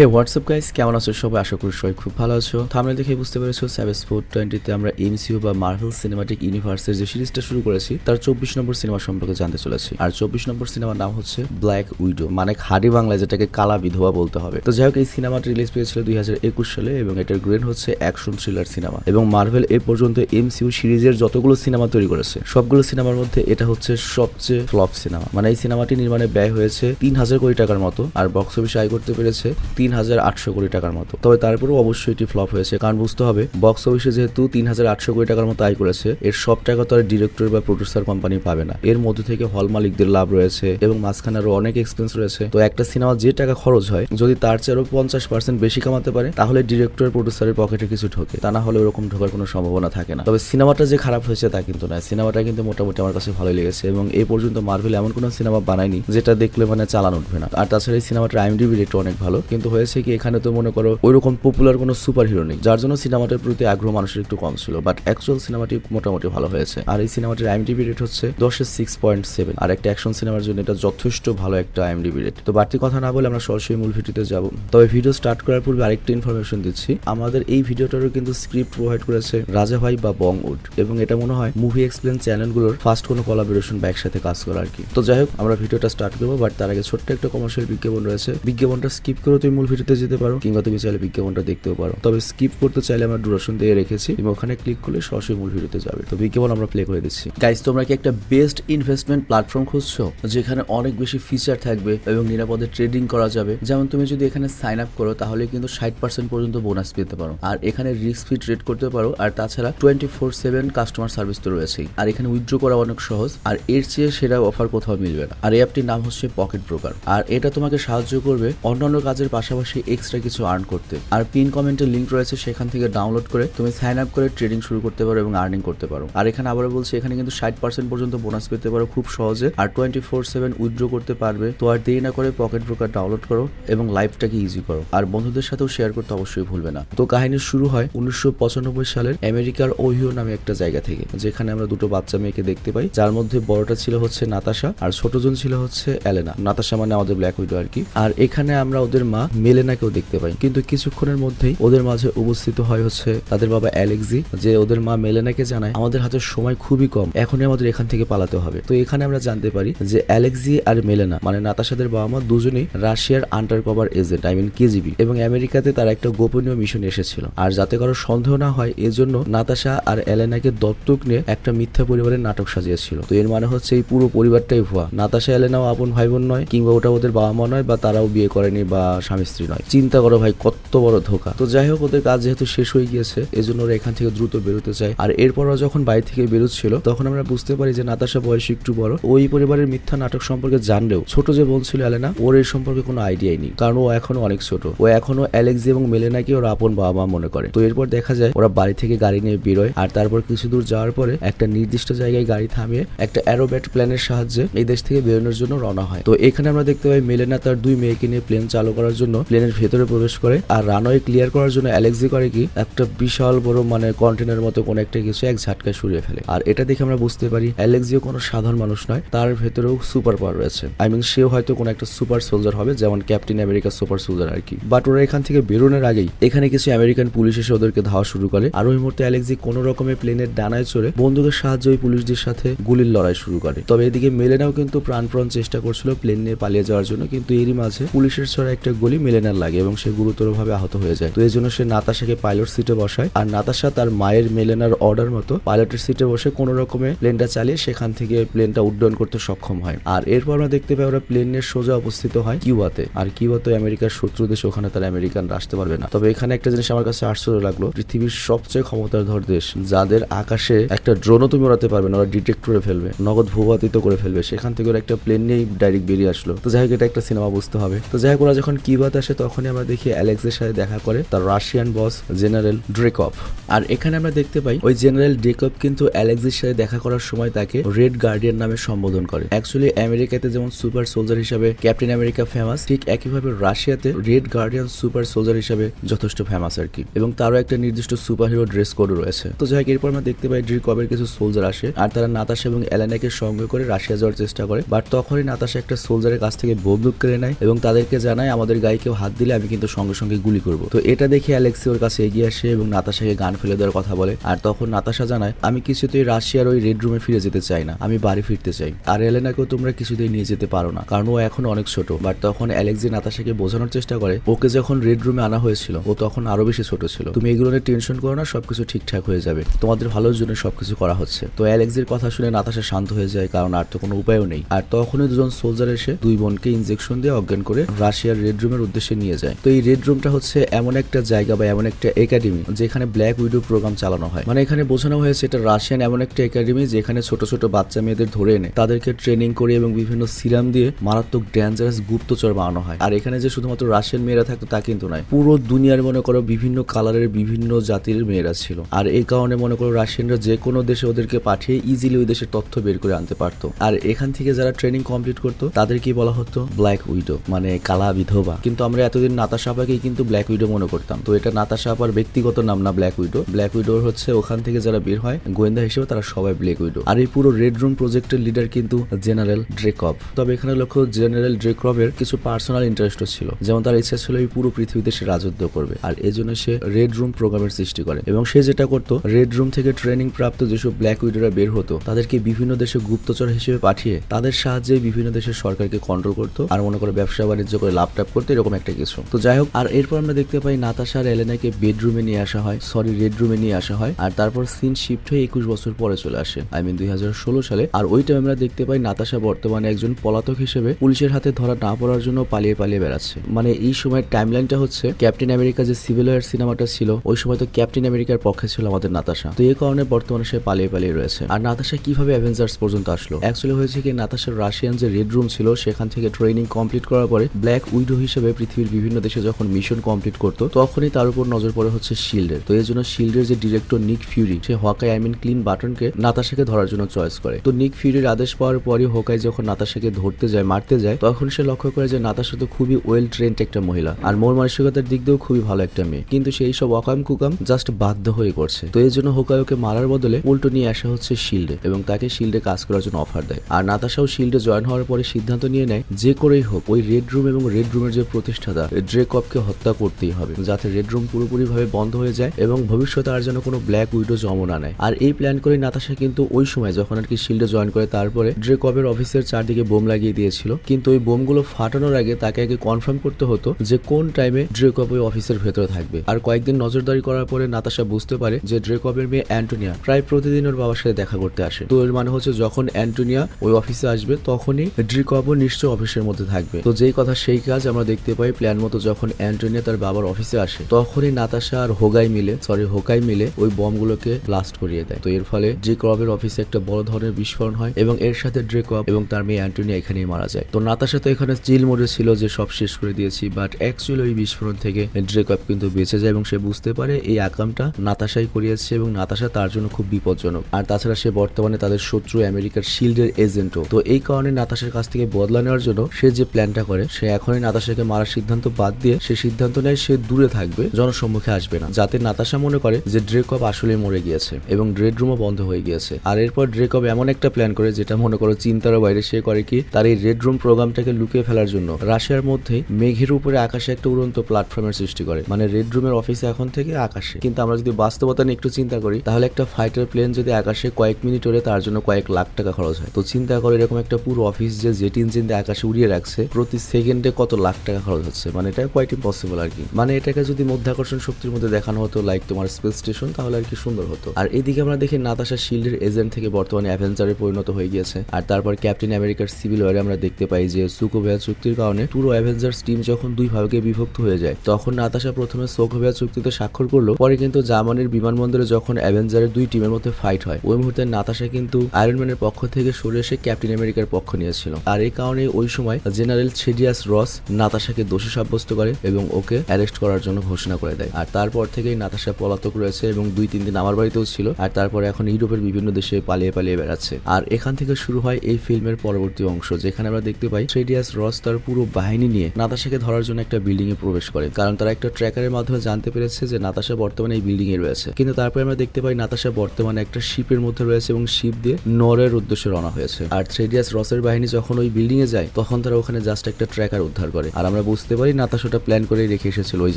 হে WhatsApp guys কেমন আছো সবাই? আশা করি সবাই খুব ভালো আছো। থামলে দেখে বুঝতে পেরেছ সেভেন স্পোর্ট টোয়েন্টিতে আমরা এমসিইউ বা মার্ভেল সিনেমাটিক ইউনিভার্সের যে সিরিজটা শুরু করেছি, তার চব্বিশ নম্বর সিনেমা সম্পর্কে জানতে চলেছি। আর চব্বিশ নম্বর সিনেমার নাম হচ্ছে ব্ল্যাক উইডো মানে হাড়ি বাংলায় যেটাকে কালা বিধবা বলতে হবে। তো যাই হোক, এই সিনেমাটি রিলিজ পেয়েছিল দুই হাজার একুশ সালে এবং এটার গ্রেন হচ্ছে অ্যাকশন থ্রিলার সিনেমা এবং মার্ভেল এ পর্যন্ত এমসিইউ সিরিজের যতগুলো সিনেমা তৈরি করেছে, সবগুলো সিনেমার মধ্যে এটা হচ্ছে সবচেয়ে ফ্লপ সিনেমা মানে এই সিনেমাটি নির্মাণে ব্যয় হয়েছে তিন হাজার কোটি টাকার মতো, আর বক্স অফিসে আয় করতে পেরেছে তিন হাজার আটশো কোটি টাকার মতো। তবে তারপরেও অবশ্যই এটি ফ্লপ হয়েছে, কারণ বুঝতে হবে বক্স অফিসে যেহেতু তিন হাজার আটশো কোটি টাকার মতো আয় করেছে, এর সব টাকা তো আর ডিরেক্টর বা প্রডিউসার কোম্পানি পাবে না। এর মধ্যে থেকে হল মালিকদের লাভ রয়েছে এবং মাঝখানে আরও অনেক এক্সপেন্স রয়েছে। তো একটা সিনেমা যে টাকা খরচ হয়, যদি তার চেয়ে আরও পঞ্চাশ পার্সেন্ট বেশি কামাতে পারে, তাহলে ডিরেক্টর প্রডিউসারের পকেটে কিছু ঢোকে। তা না হলে ওরকম ঢোকার কোনো সম্ভাবনা থাকে না। তবে সিনেমাটা যে খারাপ হয়েছে তা কিন্তু না সিনেমাটা কিন্তু মোটামুটি আমার কাছে ভালোই লেগেছে এবং এই পর্যন্ত মার্ভেল এমন কোনো সিনেমা বানায়নি, যেটা দেখলে মানে চালান উঠবে না। আর তাছাড়া এই সিনেমাটার আইএমডিবি রেট অনেক ভালো, কিন্তু হয়েছে কি এখানে তো মনে করো ওইরকম পপুলার কোনো সুপার হিরো নেই, যার জন্য সিনেমাটার প্রতি আগ্রহ মানুষের একটু কম ছিল বাট অ্যাকচুয়াল সিনেমাটি মোটামুটি ভালো হয়েছে। আর এই সিনেমাটির আইএমডিবি রেট হচ্ছে দশের সিক্স পয়েন্ট সেভেন আর একটা অ্যাকশন সিনেমার জন্য এটা যথেষ্ট ভালো একটা আইএমডিবি রেট তো বাড়তি কথা না বলে আমরা সরাসরি মূল ভিডিওতে যাব। তবে ভিডিও স্টার্ট করার পূর্বে আরেকটা ইনফরমেশন দিচ্ছি। আমাদের এই ভিডিওটারও কিন্তু স্ক্রিপ্ট প্রোভাইড করেছে রাজা ভাই বা বং উড এবং এটা মনে হয় মুভি এক্সপ্লেন চ্যানেলগুলোর ফার্স্ট কোনো কোলাবোরেশন বা একসাথে কাজ করা আর কি। তো যাই হোক, আমরা ভিডিওটা স্টার্ট করব বাট তার আগে ছোট্ট একটা কমার্শিয়াল বিজ্ঞাপন রয়েছে। বিজ্ঞাপনটা স্কিপ করে তুমি মূল ভিডিওতে যেতে পারো, কিংবা তুমি চাইলে বিজ্ঞাপনটা দেখতেও পারো। তবে স্কিপ করতে চাইলে আমরা ডুরেশন দিয়ে রেখেছি, এবং ওখানে ক্লিক করলে সরাসরি মূল ভিডিওতে যাবে। তো বিজ্ঞাপন আমরা প্লে করে দিচ্ছি। গাইস তোমরা কি একটা বেস্ট ইনভেস্টমেন্ট প্ল্যাটফর্ম খুঁজছো, যেখানে অনেক বেশি ফিচার থাকবে এবং নিরাপদে ট্রেডিং করা যাবে? যেমন তুমি যদি এখানে সাইন আপ করো, তাহলে কিন্তু ষাট পার্সেন্ট পর্যন্ত বোনাস পেতে পারো। আর এখানে রিস্ক ফ্রি ট্রেড করতে পারো, আর তাছাড়া twenty four seven customer service তো রয়েছেই। আর এখানে উইথড্র করা অনেক সহজ, আর এর চেয়ে সেরা অফার কোথাও মিলবে না। আর এই অ্যাপটির নাম হচ্ছে পকেট ব্রোকার আর এটা তোমাকে সাহায্য করবে অন্যান্য কাজের পাশাপাশি এক্সট্রা কিছু আর্ন করতে। আর পিন কমেন্টের লিঙ্ক রয়েছে, সেখান থেকে ডাউনলোড করে তুমি সাইন আপ করে ট্রেডিং শুরু করতে পারো এবং আর্নিং করতে পারো। আর এখানে আবার বলছি, এখানে কিন্তু ষাট পার্সেন্ট পর্যন্ত বোনাস পেতে পারো খুব সহজে। আর টোয়েন্টি ফোর সেভেন উইথড্র করতে পারবে। তো আর দেরি না করে পকেট ব্রোকার ডাউনলোড করো এবং লাইফটাকে ইজি করো। আর বন্ধুদের সাথেও শেয়ার করতে অবশ্যই ভুলবে না। তো কাহিনী শুরু হয় উনিশশো পঁচানব্বই সালের আমেরিকার ওহিও নামে একটা জায়গা থেকে, যেখানে আমরা দুটো বাচ্চা মেয়েকে দেখতে পাই। যার মধ্যে বড়টা ছিল হচ্ছে নাতাশা আর ছোটজন ছিল হচ্ছে এলেনা নাতাশা মানে আমাদের ব্ল্যাক উইডো আর কি। আর এখানে আমরা ওদের মা মেলেনাকেও দেখতে পাই কিন্তু কিছুক্ষণের মধ্যেই ওদের মাঝে উপস্থিত হয় হচ্ছে তাদের বাবা অ্যালেক্সি, যে ওদের মা মেলেনাকে জানায়, আমাদের হাতে সময় খুবই কম, এখনই আমাদের এখান থেকে পালাতে হবে। তো এখানে আমরা জানতে পারি যে অ্যালেক্সি আর মেলেনা মানে নাতাশাদের বাবা মা দুজনেই রাশিয়ার under cover agent, I mean KGB. এবং আমেরিকাতে তারা একটা গোপনীয় মিশন এসেছিল। আর যাতে কারও সন্দেহ না হয়, এজন্য নাতাশা আর এলেনাকে দত্তক নিয়ে একটা মিথ্যা পরিবারের নাটক সাজিয়েছিল। তো এর মানে হচ্ছে এই পুরো পরিবারটাই ভুয়া। নাতাশা এলেনাও আপন ভাই বোন নয়, কিংবা ওটা ওদের বাবা মা নয়, বা তারাও বিয়ে করেনি বা স্বামী স্ত্রী নয় চিন্তা করো ভাই, কত বড় ধোকা। তো যাই হোক, ওদের কাজ যেহেতু শেষ হয়ে গিয়েছে, এজন্য ওরা এখান থেকে দ্রুত বেরোতে চায়। আর এরপর ওরা যখন বাড়ি থেকে বেরোচ্ছিল, তখন আমরা বুঝতে পারি যে নাতাশা বয়স একটু বড়। ওই পরিবারের মিথ্যা নাটক সম্পর্কে জানলেও, ছোট যে বোন ছিল এলেনা ওর এই সম্পর্কে কোনো আইডিয়াই নেই। কারণ ও এখনও অনেক ছোট। ও এখনও অ্যালেক্সি এবং মেলেনাকে ওর আপন বাবা মা মনে করে। তো এরপর দেখা যায়, ওরা বাড়ি থেকে গাড়ি নিয়ে বেরোয়। আর তারপর কিছু দূর যাওয়ার পরে একটা নির্দিষ্ট জায়গায় গাড়ি থামিয়ে একটা অ্যারোব্যাট প্ল্যানের সাহায্যে এই দেশ থেকে বেরোনোর জন্য রওনা হয়। তো এখানে আমরা দেখতে পাই, মেলেনা তার দুই মেয়েকে নিয়ে প্লেন চালু করার জন্য প্লেনের ভেতরে প্রবেশ করে। আর রানওয়ে ক্লিয়ার করার জন্য অ্যালেক্সি করে কি, একটা বিশাল বড় মানে কন্টেনার মতো কোনো একটা কিছু এক ঝাটকায় সরিয়ে ফেলে। আর এটা দেখে আমরা বুঝতে পারি অ্যালেক্সিও কোনো সাধারণ মানুষ নয়, তার ভেতরেও সুপার পাওয়ার রয়েছে। আই মিন সেও হয়তো কোনো একটা সুপার সোলজার হবে, যেমন ক্যাপ্টেন আমেরিকা সুপার সোলজার আর কি। বাট ওরা এখান থেকে বেরোনোর আগেই এখানে কিছু আমেরিকান পুলিশ এসে ওদেরকে ধাওয়া শুরু করে। আর ওই মুহূর্তে অ্যালেক্সি কোনো রকমের প্লেনের ডানায় চড়ে বন্দুকের সাহায্যে ওই পুলিশদের সাথে গুলির লড়াই শুরু করে। তবে এদিকে মেলেনাও কিন্তু প্রাণপ্রাণ চেষ্টা করছিল প্লেন নিয়ে পালিয়ে যাওয়ার জন্য, কিন্তু এরই মাঝে পুলিশের ছড়া একটা গুলি মেলেনার লাগে এবং সে গুরুতরভাবে আহত হয়ে যায়। তো এই জন্য সে নাতাশাকে পাইলট সিটে বসায়। আর নাতাশা তার মায়ের মেলেনার অর্ডার মতো পাইলটের সিটে বসে কোনো রকমে প্লেনটা চালিয়ে সেখান থেকে প্লেনটা উড্ডয়ন করতে সক্ষম হয়। আর এরপর আমরা দেখতে পাই ওরা প্লেনের সোজা অবস্থিত হয় কিউবাতে। আর কিউবা তো আমেরিকার শত্রু দেশ ওখানে তারা আমেরিকান আসতে পারবে না। তবে এখানে একটা জিনিস আমার কাছে আশ্চর্য লাগল। পৃথিবীর সবচেয়ে ক্ষমতাধর দেশ, যাদের আকাশে একটা ড্রোনও তুমি ওড়াতে পারবে না, ওরা ডিটেক্ট করে ফেলবে, নগদ ভূপাতিত করে ফেলবে। সেখান থেকে ওরা একটা প্লেন নিয়েই ডাইরেক্ট বেরিয়ে আসলো। তো যাই হোক, এটা একটা সিনেমা বুঝতে হবে। তো যাই হোক, ওরা যখন কিবাতে আসে তখনই আমরা দেখি অ্যালেক্সের সাথে দেখা করে তার রাশিয়ান বস জেনারেল ড্রেকভ। আর এখানে আমরা দেখতে পাই, ওই জেনারেল ড্রেকভ কিন্তু অ্যালেক্সের সাথে দেখা করার সময় তাকে রেড গার্ডিয়ান নামে সম্বোধন করে। অ্যাকচুয়ালি আমেরিকাতে যেমন সুপার সোলজার হিসাবে ক্যাপ্টেন আমেরিকা ফেমাস, ঠিক একইভাবে রাশিয়াতে রেড গার্ডিয়ান সুপার সোলজার হিসাবে যথেষ্ট ফেমাস আর কি। এবং তারও একটা নির্দিষ্ট সুপার হিরো ড্রেস কোড রয়েছে। তো যাই এরপর আমরা দেখতে পাই ড্রিকবের কিছু সোলজার আসে, আর তারা নাতাশা এবং এলানাকে সঙ্গে করে রাশিয়া যাওয়ার চেষ্টা করে। বাট তখনই নাতাশা একটা সোলজারের কাছ থেকে বন্দুক কেড়ে নেয় এবং তাদেরকে জানায়, আমাদের গাড়িকে কেউ হাত দিলে আমি কিন্তু সঙ্গে সঙ্গে গুলি করব। তো এটা দেখে অ্যালেক্সি ওর কাছে এগিয়ে আসে এবং নাতাশাকে গান ফেলে দেওয়ার কথা বলে। আর তখন নাতাশা জানায়, আমি কিছুতেই রাশিয়ার ওই রেড রুমে ফিরে যেতে চাই না। আমি বাড়ি ফিরতে চাই। আর এলেনাকেও তোমরা কিছুতেই নিয়ে যেতে পারো না, কারণ ও এখন অনেক ছোট। বাট তখন অ্যালেক্সি নাতাশাকে বোঝানোর চেষ্টা করে, ওকে যখন রেড রুমে আনা হয়েছিল, ও তখন আরও বেশি ছোট ছিল। তুমি এগুলো নিয়ে টেনশন করো না, সবকিছু ঠিকঠাক হয়ে যাবে। তোমাদের ভালোর জন্য সবকিছু করা হচ্ছে। তো অ্যালেক্সির কথা শুনে নাতাশা শান্ত হয়ে যায়, কারণ আর তো কোনো উপায়ও নেই। আর তখনই দুজন সোলজার এসে দুই বোনকে ইনজেকশন দিয়ে অজ্ঞান করে রাশিয়ার রেড রুমের উদ্দেশ্যে নিয়ে যায়। তো এই রেড রুমটা হচ্ছে এমন একটা জায়গা বা এমন একটা একাডেমি যেখানে ব্ল্যাক উইডো প্রোগ্রাম চালানো হয়। মানে এখানে বোঝানো হয়েছে এটা রাশিয়ান এমন একটা একাডেমি যেখানে ছোট ছোট বাচ্চা মেয়েদের ধরে এনে তাদেরকে ট্রেনিং করে এবং বিভিন্ন সিরাম দিয়ে মারাত্মক ডেঞ্জারাস গুপ্তচর বানানো হয়। আর এখানে যে শুধুমাত্র রাশিয়ান মেয়েরা থাকতো তা কিন্তু নয়, পুরো দুনিয়ার মনে করো বিভিন্ন কালারের বিভিন্ন জাতির মেয়েরা ছিল। আর এই কারণে মনে করো রাশিয়ানরা যে কোনো দেশে ওদেরকে পাঠিয়ে ইজিলি ওই দেশের তথ্য বের করে আনতে পারতো। আর এখান থেকে যারা ট্রেনিং কমপ্লিট করতো তাদেরকে বলা হতো ব্ল্যাক উইডো মানে কালা বিধবা। কিন্তু আমরা এতদিন নাতাশা আপাকেই কিন্তু ব্ল্যাক উইডো মনে করতাম। তো এটা নাতাশা আপার ব্যক্তিগত নাম না ব্ল্যাক উইডো ব্ল্যাক উইডো হচ্ছে ওখান থেকে যারা বের হয়, গোয়েন্দা হিসেবে তারা সবাই ব্ল্যাক উইডো আর এই পুরো রেড রুম প্রজেক্টের লিডার কিন্তু জেনারেল ড্রেকভ তবে এখানে লক্ষ্য জেনারেল ড্রেকভের কিছু পার্সোনাল ইন্টারেস্টও ছিল। যেমন তার ইচ্ছা ছিল এই পুরো পৃথিবীতে সে রাজত্ব করবে। আর এই জন্য সে রেড রুম প্রোগ্রামের সৃষ্টি করে। এবং সে যেটা করতো রেড রুম থেকে ট্রেনিং প্রাপ্ত যেসব ব্ল্যাক উইডোরা বের হতো, তাদেরকে বিভিন্ন দেশে গুপ্তচর হিসেবে পাঠিয়ে তাদের সাহায্যে বিভিন্ন দেশের সরকারকে কন্ট্রোল করতো। আর মনে করে ব্যবসা বাণিজ্য করে লাভ টাপ করতো, এরকম একটা কিছু। তো যাই হোক, আর এরপর আমরা দেখতে পাই নাতাশা আর এলেনাকে বেডরুমে নিয়ে আসা হয়, সরি রেড রুমে নিয়ে আসা হয়, আর তারপর সিন শিফট হয়ে একুশ বছর পরে চলে আসে। আই মিন দুই হাজার ষোলো সালে। আর ওই টাইমে আমরা দেখতে পাই নাতাশা বর্তমানে একজন পলাতক হিসেবে পুলিশের হাতে ধরা না পড়ার জন্য পালিয়ে পালিয়ে বেড়াচ্ছে। মানে এই সময় টাইমলাইনটা হচ্ছে ক্যাপ্টেন আমেরিকা যে সিভিল ওয়ার সিনেমাটা ছিল, ওই সময় তো ক্যাপ্টেন আমেরিকার পক্ষে ছিল আমাদের নাতাশা। তো এই কারণে বর্তমানে সে পালিয়ে পালিয়ে রয়েছে। আর নাতাশা কীভাবে অ্যাভেঞ্জার্স পর্যন্ত আসলো? অ্যাকচুয়ালি হয়েছে কি, নাতাশার রাশিয়ান যে রেড রুম ছিল, সেখান থেকে ট্রেনিং কমপ্লিট করার পরে ব্ল্যাক উইডো হিসেবে পৃথিবীর বিভিন্ন দেশে যখন মিশন কমপ্লিট করতো, তখনই তার উপর নজর পড়ে হচ্ছে শিল্ডের তো এই জন্য শিল্ডের যে ডিরেক্টর নিক ফিউরি সে হকাই আই মিন ক্লিন বাটনকে নাতাশাকে ধরার জন্য চয়েস করে। তো নিক ফিউরির আদেশ পাওয়ার পরই হোকাই যখন নাতাশাকে ধরতে যায়, মারতে যায়, তখন সে লক্ষ্য করে যে নাতাশা তো খুবই ওয়েল ট্রেন্ড একটা মহিলা, আর মোর মানসিকতার দিক দিয়েও খুবই ভালো একটা মেয়ে। কিন্তু সেই সব অকাম কুকাম জাস্ট বাধ্য হয়ে করছে। তো এই জন্য হোকাই ওকে মারার বদলে উল্টো নিয়ে আসা হচ্ছে শিল্ডে এবং তাকে শিল্ডে কাজ করার জন্য অফার দেয়। আর নাতাশাও শিল্ডে জয়েন হওয়ার পরে সিদ্ধান্ত নিয়ে নেয় যে করেই হোক, ওই রেড রুম এবং রেড রুমের যে প্রতিষ্ঠাতা। ড্রেকপকে হত্যা করতেই হবে, যাতে রেড রুম পুরোপুরি ভাবে বন্ধ হয়ে যায় এবং ভবিষ্যতে আর যেন কোনো ব্ল্যাক উইডো জন্ম না নেয়। আর এই প্ল্যান করে নাতাশা কিন্তু ওই সময় যখন আর কি শিল্ডে জয়েন করে, তারপরে ড্রেকপের অফিসের চারদিকে বোম লাগিয়ে দিয়েছিল। কিন্তু ওই বোমগুলো ফাটানোর আগে তাকে আগে কনফার্ম করতে হতো যে কোন টাইমে ড্রেকপ ওই অফিসের ভেতরে থাকবে। আর কয়েকদিন নজরদারি করার পরে নাতাশা বুঝতে পারে যে ড্রেকপের মেয়ে অ্যান্টোনিয়া প্রায় প্রতিদিন ওর বাবার সাথে দেখা করতে আসে। তো এর মানে হচ্ছে যখন অ্যান্টোনিয়া ওই অফিসে আসবে, তখনই ড্রিকপও নিশ্চয় অফিসের মধ্যে থাকবে। তো যেই কথা, সেই কাজ আমরা দেখতে পাই প্ল্যান মতো যখন অ্যান্টোনিয়া তার বাবার অফিসে আসে, তখনই নাতাশা আর হোগাই মিলে সরি হোকাই মিলে ওই বমগুলোকে ব্লাস্ট করিয়ে দেয়। তো এর ফলে ড্রিকপের অফিসে একটা বড় ধরনের বিস্ফোরণ হয় এবং এর সাথে ড্রেকপ এবং তার মেয়ে অ্যান্টোনিয়া এখানেই মারা যায়। তো নাতাশা তো এখানে চিল মোডে ছিল যে সব শেষ করে দিয়েছি বাট অ্যাকচুয়ালি ওই বিস্ফোরণ থেকে ড্রেকপ কিন্তু বেঁচে যায় এবং সে বুঝতে পারে এই আকামটা নাতাশাই করিয়েছে এবং নাতাশা তার জন্য খুব বিপজ্জনক। আর তাছাড়া সে বর্তমানে তাদের শত্রু আমেরিকার শিল্ডের এজেন্টও তো এই কারণে নাতাশার কাছ থেকে বদলা নেওয়ার জন্য সে যে প্ল্যানটা করে, সে এখনই নাতাশাকে মারার সিদ্ধান্ত বাদ দিয়ে সে সিদ্ধান্ত নেয় সে দূরে থাকবে, জনসম্মুখে আসবে না। যাতে নাতাশা মনে করে যে ড্রেকপ আসলে মরে গিয়েছে এবং ড্রেড রুমও বন্ধ হয়ে গিয়েছে। আর এরপর ড্রেকপ এমন একটা প্ল্যান করে যেটা মনে করো চিন্তার বাইরে সে করে কি তার এই রেড রুম প্রোগ্রামটাকে লুকিয়ে ফেলার জন্য রাশিয়ার মধ্যে মেঘের উপরে আকাশে একটা উড়ন্ত প্ল্যাটফর্মের সৃষ্টি করে। মানে রেড রুমের অফিসে এখন থেকে আকাশে। কিন্তু আমরা যদি বাস্তবতা নিয়ে একটু চিন্তা করি, তাহলে একটা ফাইটার প্লেন যদি আকাশে কয়েক মিনিট ওড়ে, তার জন্য কয়েক লাখ টাকা খরচ হয়। তো চিন্তা করো এরকম একটা পুরো অফিস যে জেট ইঞ্জিন দিয়ে আকাশে উড়িয়ে রাখছে, প্রতি সেকেন্ডে কত লাখ টাকা খরচ হচ্ছে। মানে এটা কোয়াইট ইম্পসিবল আর কি। মানে এটাকে যদি মধ্যাকর্ষণ শক্তির মধ্যে দেখানো হতো লাইক তোমার স্পেস স্টেশন তাহলে আর কি সুন্দর হতো। আর এদিকে আমরা দেখি নাতাশা শিল্ডের এজেন্ট থেকে বর্তমানে অ্যাভেঞ্জারে পরিণত হয়ে গিয়েছে। আর তারপর ক্যাপ্টেন আমেরিকার সিভিল ওয়ারে আমরা দেখতে পাই যে সুকোভিয়া চুক্তির কারণে পুরো অ্যাভেঞ্জার্স টিম যখন দুই ভাগে বিভক্ত হয়ে যায়, তখন নাতাশা প্রথমে সোকোভিয়া চুক্তিতে স্বাক্ষর করল, পরে কিন্তু জার্মানির বিমানবন্দরে যখন অ্যাভেঞ্জারের দুই টিমের মধ্যে ফাইট হয়, ওই মুহূর্তে নাতাশা কিন্তু আয়রনম্যানের পক্ষ থেকে সরে এসে ক্যাপ্টেন আমেরিকার পক্ষ নিয়েছিল। আর এই কারণে ওই সময় জেনারেল ছেডিয়াস রস নাতাশাকে দোষী সাব্যস্ত করে এবং ওকে অ্যারেস্ট করার জন্য ঘোষণা করে দেয়। আর তারপর থেকেই নাতাশা পলাতক রয়েছে এবং দুই, তিন দিন আমার বাড়িতেও ছিল। আর তারপরে এখন ইউরোপের বিভিন্ন দেশে পালিয়ে পালিয়ে বেড়াচ্ছে। আর এখান থেকে শুরু হয় এই ফিল্মের পরবর্তী অংশ, যেখানে আমরা দেখতে পাই ট্রেডিয়াস রস তার পুরো বাহিনী নিয়ে নাতাশাকে ধরার জন্য একটা বিল্ডিং এ প্রবেশ করে। কারণ তারা একটা ট্র্যাকারের মাধ্যমে জানতে পেরেছে যে নাতাশা বর্তমানে এই বিল্ডিং এ রয়েছে। কিন্তু তারপরে আমরা দেখতে পাই নাতাশা বর্তমানে একটা শিপের মধ্যে রয়েছে এবং শিপ দিয়ে নরের উদ্দেশ্যে রওনা হয়েছে। আর থ্রেডিয়াস রসের বাহিনী যখন ওই বিল্ডিং এ যায়, তখন তারা ওখানে জাস্ট একটা ট্র্যাকার উদ্ধার করে। আর আমরা বুঝতে পারি নাতাশাটা প্ল্যান করে রেখে এসেছিল ওই